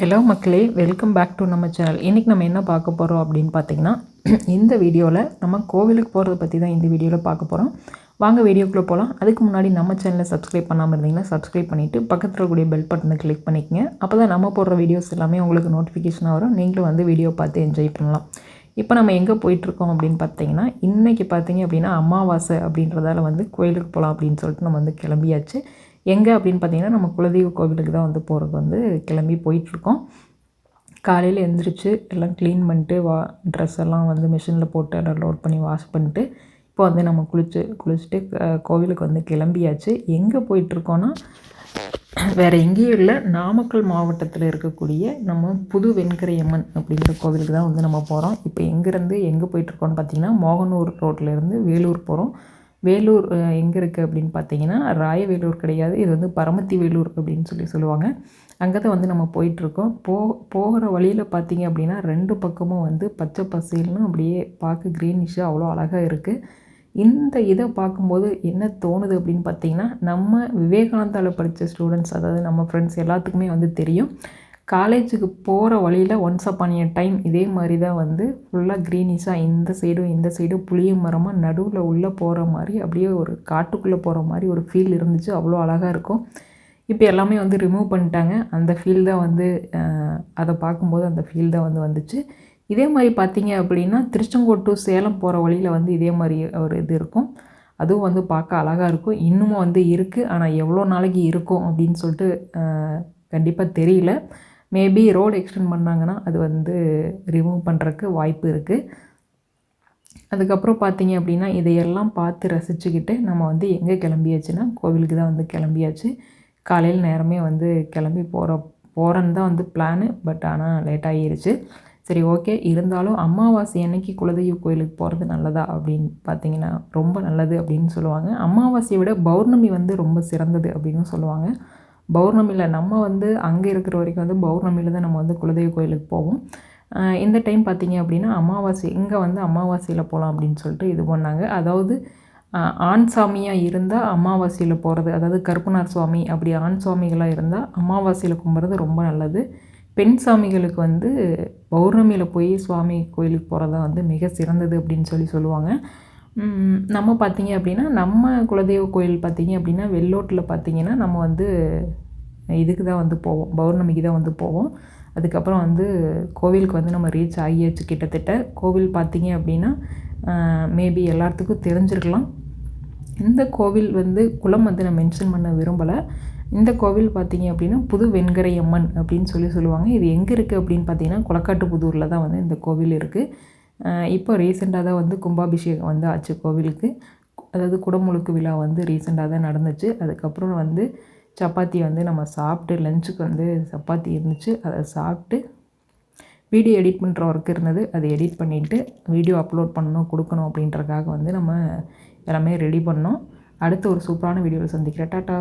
Hello மக்களே welcome back to நம்ம channel இன்றைக்கி நம்ம என்ன பார்க்க போகிறோம் அப்படின்னு பார்த்தீங்கன்னா இந்த வீடியோவில் நம்ம கோவிலுக்கு போகிறத பற்றி தான் இந்த வீடியோவில் பார்க்க போகிறோம் வாங்க வீடியோக்குள்ளே போகலாம் அதுக்கு முன்னாடி நம்ம சேனலை சப்ஸ்கிரைப் பண்ணாமல் இருந்தீங்கன்னா சப்ஸ்கிரைப் பண்ணிவிட்டு பக்கத்தில் இருக்கக்கூடிய பெல் பட்டனை கிளிக் பண்ணிக்கங்க. அப்போ தான் நம்ம போடுற வீடியோஸ் எல்லாமே உங்களுக்கு நோட்டிஃபிகேஷனாக வரும். நீங்களும் வந்து வீடியோ பார்த்து என்ஜாய் பண்ணலாம். இப்போ நம்ம எங்கே போயிட்டுருக்கோம் அப்படின்னு பார்த்தீங்கன்னா இன்றைக்கி பார்த்தீங்க அப்படின்னா அமாவாசை அப்படின்றதால வந்து கோயிலுக்கு போகலாம் அப்படின்னு சொல்லிட்டு நம்ம வந்து கிளம்பியாச்சு. எங்கே அப்படின்னு பார்த்தீங்கன்னா நம்ம குலதெய்வ கோவிலுக்கு தான் வந்து போகிறது வந்து கிளம்பி போயிட்டுருக்கோம். காலையில் எழுந்திரிச்சு எல்லாம் க்ளீன் பண்ணிட்டு வா ட்ரெஸ் எல்லாம் வந்து மிஷினில் போட்டு எல்லாம் லோட் பண்ணி வாஷ் பண்ணிட்டு இப்போ வந்து நம்ம குளிச்சு குளிச்சுட்டு கோவிலுக்கு வந்து கிளம்பியாச்சு. எங்கே போயிட்டுருக்கோன்னா வேறு எங்கேயும் இல்லை நாமக்கல் மாவட்டத்தில் இருக்கக்கூடிய நம்ம புது வெண்கரையம்மன் அப்படிங்கிற கோவிலுக்கு தான் வந்து நம்ம போகிறோம் இப்போ எங்கேருந்து எங்கே போயிட்டுருக்கோன்னு பார்த்தீங்கன்னா மோகனூர் ரோட்லேருந்து வேலூர் போகிறோம் வேலூர் எங்கே இருக்குது அப்படின்னு பார்த்தீங்கன்னா ராயவேலூர் கிடையாது. இது வந்து பரமத்தி வேலூர் அப்படின்னு சொல்லி சொல்லுவாங்க. அங்கே தான் வந்து நம்ம போயிட்டுருக்கோம். போ போகிற வழியில் பார்த்தீங்க அப்படின்னா ரெண்டு பக்கமும் வந்து பச்சை பசேல்னு அப்படியே பார்க்க க்ரீனிஷாக அவ்வளோ அழகாக இருக்குது இந்த இதை பார்க்கும்போது என்ன தோணுது அப்படின்னு பார்த்தீங்கன்னா நம்ம விவேகானந்தாவில் படித்த ஸ்டூடெண்ட்ஸ் அதாவது நம்ம ஃப்ரெண்ட்ஸ் எல்லாத்துக்குமே வந்து தெரியும். காலேஜுக்கு போகிற வழியில் ஒன்ஸ் அப்பான் எ டைம் இதே மாதிரி தான் வந்து ஃபுல்லாக க்ரீனிஷாக இந்த சைடும் இந்த சைடும் புளிய மரமாக நடுவில் உள்ளே போகிற மாதிரி அப்படியே ஒரு காட்டுக்குள்ளே போகிற மாதிரி ஒரு ஃபீல் இருந்துச்சு. அவ்வளோ அழகாக இருக்கும். இப்போ எல்லாமே வந்து ரிமூவ் பண்ணிட்டாங்க. அந்த ஃபீல் தான் வந்து அதை பார்க்கும்போது அந்த ஃபீல் தான் வந்து வந்துச்சு. இதே மாதிரி பார்த்தீங்க அப்படின்னா திருச்செங்கோட்டு சேலம் போகிற வழியில் வந்து இதே மாதிரி ஒரு இது இருக்கும். அதுவும் வந்து பார்க்க அழகாக இருக்கும். இன்னமும் வந்து இருக்குது ஆனால் எவ்வளோ நாளைக்கு இருக்கும் அப்படின்னு சொல்லிட்டு கண்டிப்பாக தெரியல. மேபி ரோடு எக்ஸ்டெண்ட் பண்ணாங்கன்னா அது வந்து ரிமூவ் பண்ணுறக்கு வாய்ப்பு இருக்குது அதுக்கப்புறம் பார்த்தீங்க அப்படின்னா இதையெல்லாம் பார்த்து ரசிச்சுக்கிட்டு நம்ம வந்து எங்கே கிளம்பியாச்சுன்னா கோவிலுக்கு தான் வந்து கிளம்பியாச்சு. காலையில் நேரமே வந்து கிளம்பி போகிற போகிறன்னு தான் வந்து பிளானு பட் ஆனால் லேட் ஆகிருச்சு சரி ஓகே இருந்தாலும் அமாவாசை அன்னைக்கு குலதெய்வ கோயிலுக்கு போகிறது நல்லதா அப்படின்னு பார்த்தீங்கன்னா ரொம்ப நல்லது அப்படின்னு சொல்லுவாங்க. அமாவாசையை விட பௌர்ணமி வந்து ரொம்ப சிறந்தது அப்படின்னு சொல்லுவாங்க. பௌர்ணமியில் நம்ம வந்து அங்கே இருக்கிற வரைக்கும் வந்து பௌர்ணமியில் தான் நம்ம வந்து குலதெய்வ கோயிலுக்கு போவோம். இந்த டைம் பார்த்திங்க அப்படின்னா அமாவாசை இங்கே வந்து அமாவாசையில் போகலாம் அப்படின்னு சொல்லிட்டு இது பண்ணாங்க. அதாவது ஆண் சாமியாக இருந்தால் அமாவாசையில் போகிறது அதாவது கருப்பனார் சுவாமி அப்படி ஆண் சுவாமிகளாக இருந்தால் அமாவாசையில் கும்புறது ரொம்ப நல்லது. பெண் சாமிகளுக்கு வந்து பௌர்ணமியில் போய் சுவாமி கோயிலுக்கு போகிறதா வந்து மிக சிறந்தது அப்படின்னு சொல்லி சொல்லுவாங்க. நம்ம பார்த்திங்க அப்படின்னா நம்ம குலதெய்வ கோயில் பார்த்திங்க அப்படின்னா வெள்ளோட்டில் பார்த்திங்கன்னா நம்ம வந்து இதுக்கு தான் வந்து போவோம். பௌர்ணமிக்கு தான் வந்து போவோம். அதுக்கப்புறம் வந்து கோவிலுக்கு வந்து நம்ம ரீச் ஆகியாச்சு கிட்டத்தட்ட. கோவில் பார்த்திங்க அப்படின்னா மேபி எல்லாத்துக்கும் தெரிஞ்சிருக்கலாம். இந்த கோவில் வந்து குளம் வந்து நான் மென்ஷன் பண்ண விரும்பலை. இந்த கோவில் பார்த்திங்க அப்படின்னா புது வெண்கரையம்மன் அப்படின்னு சொல்லி சொல்லுவாங்க. இது எங்கே இருக்குது அப்படின்னு பார்த்தீங்கன்னா கொளக்காட்டு புதூரில் தான் வந்து இந்த கோவில் இருக்குது இப்போ ரீசெண்டாக தான் வந்து கும்பாபிஷேகம் வந்து ஆச்சு கோவிலுக்கு. அதாவது குடமுழுக்கு விழா வந்து ரீசெண்டாக தான் நடந்துச்சு. அதுக்கப்புறம் வந்து சப்பாத்தி வந்து நம்ம சாப்பிட்டு லஞ்சுக்கு வந்து சப்பாத்தி இருந்துச்சு. அதை சாப்பிட்டு வீடியோ எடிட் பண்ணுற ஒர்க் இருந்தது. அதை எடிட் பண்ணிவிட்டு வீடியோ அப்லோட் பண்ணணும் கொடுக்கணும் அப்படின்றக்காக வந்து நம்ம எல்லாமே ரெடி பண்ணோம். அடுத்து ஒரு சூப்பரான வீடியோவில் சந்திக்கிறேன். டாட்டா.